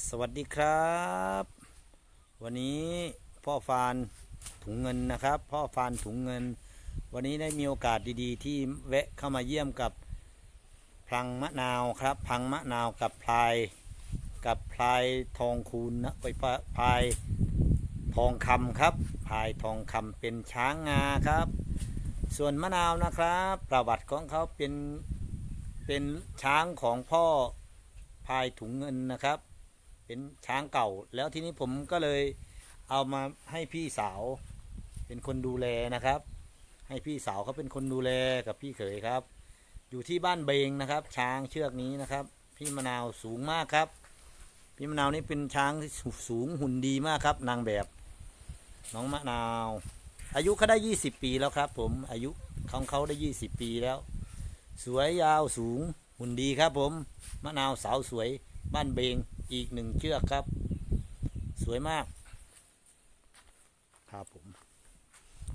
สวัสดีครับ วันนี้พ่อฟานถุงเงินนะครับ พ่อฟานถุงเงิน วันนี้ได้มีโอกาสดีๆ ที่แวะเข้ามาเยี่ยมกับพลังมะนาวครับพังมะนาวกับพลายกับพลายทองคูณนะไปพลายทองคำครับพลายทองคำเป็นช้างงาครับ ส่วนมะนาวนะครับ ประวัติของเขาเป็นเป็นช้างของพ่อพลายถุงเงินนะครับ เป็นช้างเก่า แล้วทีนี้ผมก็เลยเอามาให้พี่สาวเป็นคนดูแลนะครับ ให้พี่สาวเขาเป็นคนดูแลกับพี่เขยครับ อยู่ที่บ้านเบงนะครับ ช้างเชือกนี้นะครับ พี่มะนาวสูงมากครับ พี่มะนาวนี่เป็นช้างที่สูงหุ่นดีมากครับ นางแบบ น้องมะนาว อายุเขาได้ 20 ปีแล้วครับ ผมอายุของเขาได้ 20 ปีแล้ว สวยยาวสูงหุ่นดีครับผม มะนาวสาวสวยบ้านเบง อีกหนึ่งเชือกครับ สวยมาก ครับผม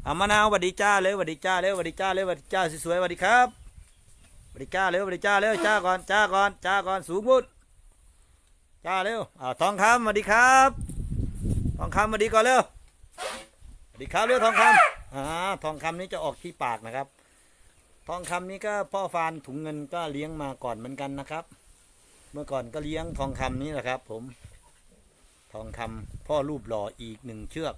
เอามะนาวสวัสดีจ้าเลยสวัสดีจ้าเลยสวัสดีจ้าเลยสวัสดีจ้าสวยๆสวัสดีครับสวัสดีจ้าเร็วสวัสดีจ้าเร็วจ้าก่อนจ้าก่อนจ้าก่อนสูงพุดจ้าเร็วอ่าทองคำสวัสดีครับทองคำสวัสดีก่อนเร็วสวัสดีครับเร็วทองคำอ่าทองคำนี้จะออกที่ปากนะครับ ทองคำนี้ก็พ่อฟานถุงเงินก็เลี้ยงมาก่อนเหมือนกันนะครับ เมื่อก่อนก็เลี้ยงทองคำนี้แหละครับ ผม ทองคำพ่อรูปหล่ออีกหนึ่งเชือก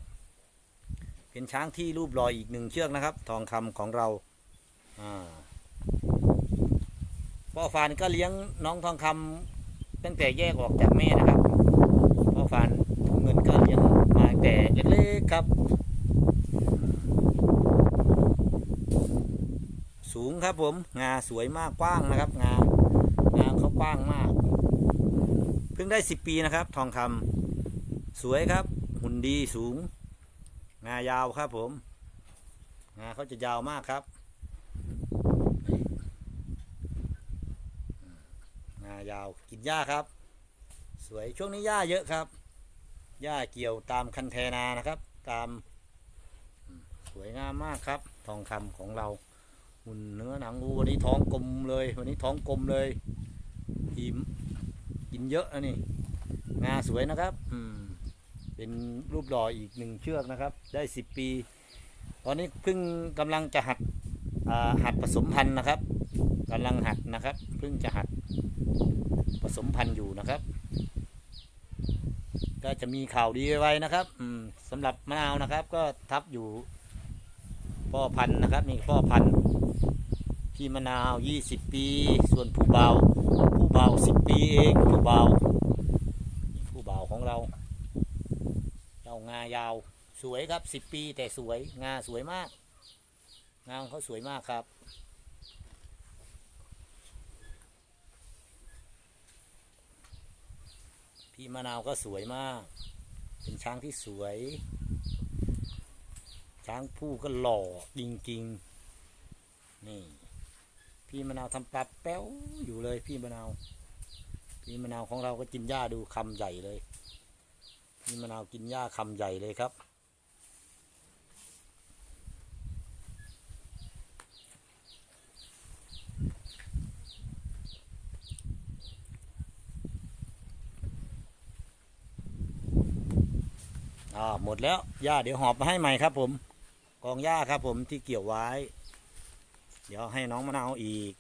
เป็นช้างที่รูปหล่ออีกหนึ่งเชือกนะครับ ทองคำของเราอพ่อฟานก็เลี้ยงน้องทองคำตั้งแต่แยกออกจากแม่นะครับพ่อฟานถุงเงินก็เลี้ยงมาแต่เล็กๆครับ สูงครับผมงาสวยมากกว้างนะครับงางาเขา กว้างมาก เพิ่งได้สิบปีนะครับ ทองคำสวยครับ หุ่นดีสูง งายาวครับผม งาเขาจะยาวมากครับ งายาวกินหญ้าครับ สวยช่วงนี้หญ้าเยอะครับ หญ้าเกี่ยวตามคันแทนานะครับ ตามอืมสวยงามมากครับ ทองคำของเราหุ่นเนื้อหนังอูวันนี้ท้องกลมเลย วันนี้ท้องกลมเลยิมกินเยอะนะนี่ งาสวยนะครับ อืม เป็นรูปหล่ออีกหนึ่งเชือกนะครับ ได้สิบปี ตอนนี้เพิ่งกำลังจะหัดอ่าหัดผสมพันธุ์นะครับกำลังหัดนะครับ เพิ่งจะหัดผสมพันธุ์อยู่นะครับ ก็จะมีข่าวดีไว้นะครับ อืมสำหรับมะนาวนะครับ ก็ทับอยู่พ่อพันธุ์นะครับนี่พ่อพันธุ์ พี่มะนาว 20 ปี ส่วนผู้เบาผู้เบา10 ปีเองผู้เบาผู้เบาของเราเจ้างายาวสวยครับ 10 ปีแต่สวยงาสวยมาก งาของเขาสวยมากครับพี่มะนาวก็สวยมาก เป็นช้างที่สวย ช้างผู้ก็หล่อจริงๆ นี่ พี่มะนาวทำปลาแป๊วอยู่เลยพี่มะนาว พี่มะนาวของเราก็กินหญ้าดูคำใหญ่เลย พี่มะนาวกินหญ้าคำใหญ่เลยครับ อ่าหมดแล้วหญ้าเดี๋ยวหอบมาให้ใหม่ครับผม กองหญ้าครับผมที่เกี่ยวไว้ เดี๋ยวให้น้องมะนาวอีก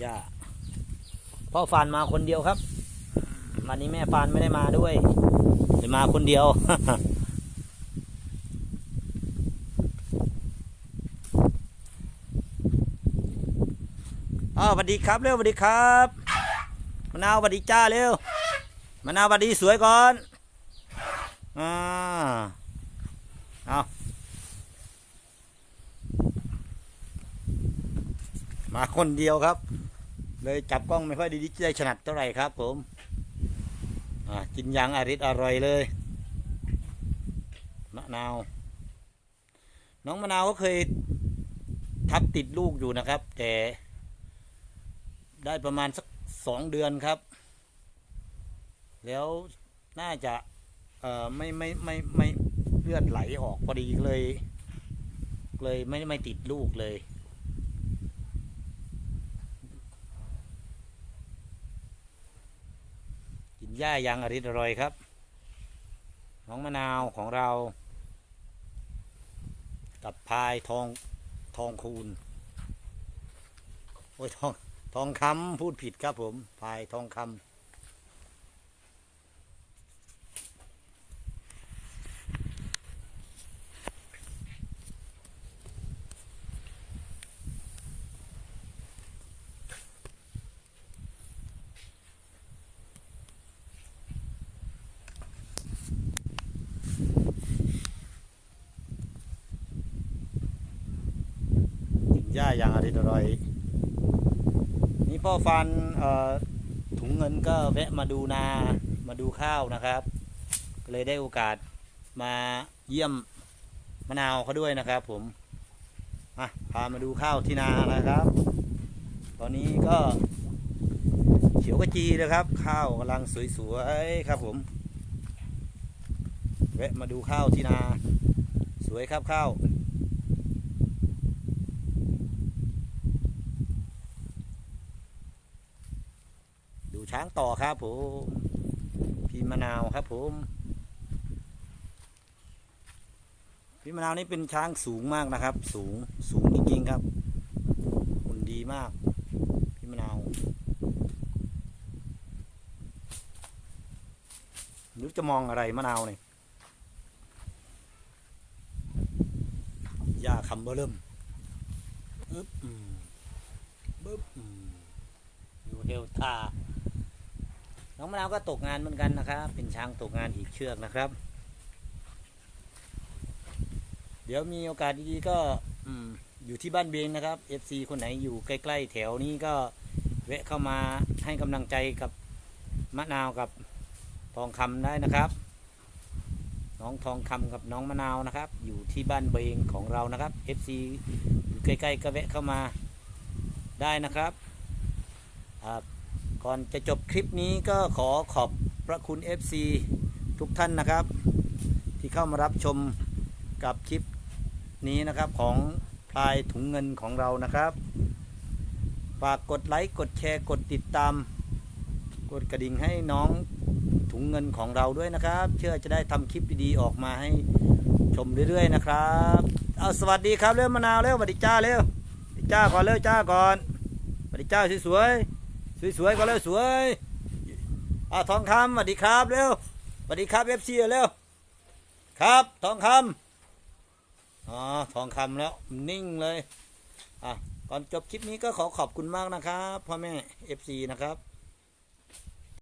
หญ้าพ่อฟานมาคนเดียวครับ วันนี้แม่ฟานไม่ได้มาด้วยเลยมาคนเดียวอ้าวสวัสดีครับเร็วสวัสดีครับมะนาวสวัสดีจ้าเร็วมะนาวสวัสดีสวยก่อนอ่าเอา มาคนเดียวครับ เลยจับกล้องไม่ค่อยดีได้ถนัดเท่าไหร่ครับ ผมกินยางอริดอร่อยเลยมะนาว น้องมะนาวก็เคยทับติดลูกอยู่นะครับ แต่ ได้ประมาณสักสองเดือนครับ แล้วน่าจะไม่ไม่ไม่ไม่เลือดไหลออกพอดีเลย เลยไม่ไม่ติดลูกเลย หญ้ายังอริดอร่อยครับ น้องมะนาวของเรา กับพายทองทองคูณโอ้ยทองทองคำพูดผิดครับผมพายทองคำ ญ้าอย่างอริดอร่อย นี่พ่อฟันถุงเงินก็แวะมาดูนา มาดูข้าวนะครับก็เลยได้โอกาสมาเยี่ยมมะนาวเขาด้วยนะครับ ผมมาพามาดูข้าวที่นานะครับ ตอนนี้ก็เขียวกระจีนะครับ ข้าวกำลังสวยๆครับ ผมแวะมาดูข้าวที่นา สวยครับข้าว ดูช้างต่อครับผมพี่มะนาวครับผมพี่มะนาวนี่เป็นช้างสูงมากนะครับ สูงสูงจริงๆครับหุ่นดีมาก พี่มะนาวหรือจะมองอะไรมะนาวเนี่ยยาคำเบอร์เริ่มอึ๊บอึ๊บอยู่เฮลท่า น้องมะนาวก็ตกงานเหมือนกันนะครับ เป็นช้างตกงานอีกเชือกนะครับ เดี๋ยวมีโอกาสดีๆก็อืมอยู่ที่บ้านเบงนะครับ FC คนไหนอยู่ใกล้ ๆ แถวนี้ก็แวะเข้ามาให้กำลังใจกับมะนาวกับทองคำได้นะครับ น้องทองคำกับน้องมะนาวนะครับ อยู่ที่บ้านเบงของเรานะครับ FC อยู่ใกล้ๆก็แวะเข้ามาได้นะครับอ่า ก่อนจะจบคลิปนี้ก็ขอขอบพระคุณ FC ทุกท่านนะครับ ที่เข้ามารับชมกับคลิปนี้นะครับของพลายถุงเงินของเรานะครับฝากกดไลค์กดแชร์กดติดตาม กดกระดิ่งให้น้องถุงเงินของเราด้วยนะครับ เชื่อจะได้ทำคลิปดีๆออกมาให้ชมเรื่อยๆนะครับเอาสวัสดีครับเร็วมะนาวเร็วสวัสดีจ้าเร็วจ้าก่อนเร็วจ้าก่อนสวัสดีจ้าสวยๆ สวยๆก็เร็วสวยอ่าทองคำสวัสดีครับเร็วสวัสดีครับเอฟซีเร็วครับทองคำอ๋อทองคำแล้วนิ่งเลยอะก่อนจบคลิปนี้ก็ขอขอบคุณมากนะครับพ่อแม่เอฟซีนะครับ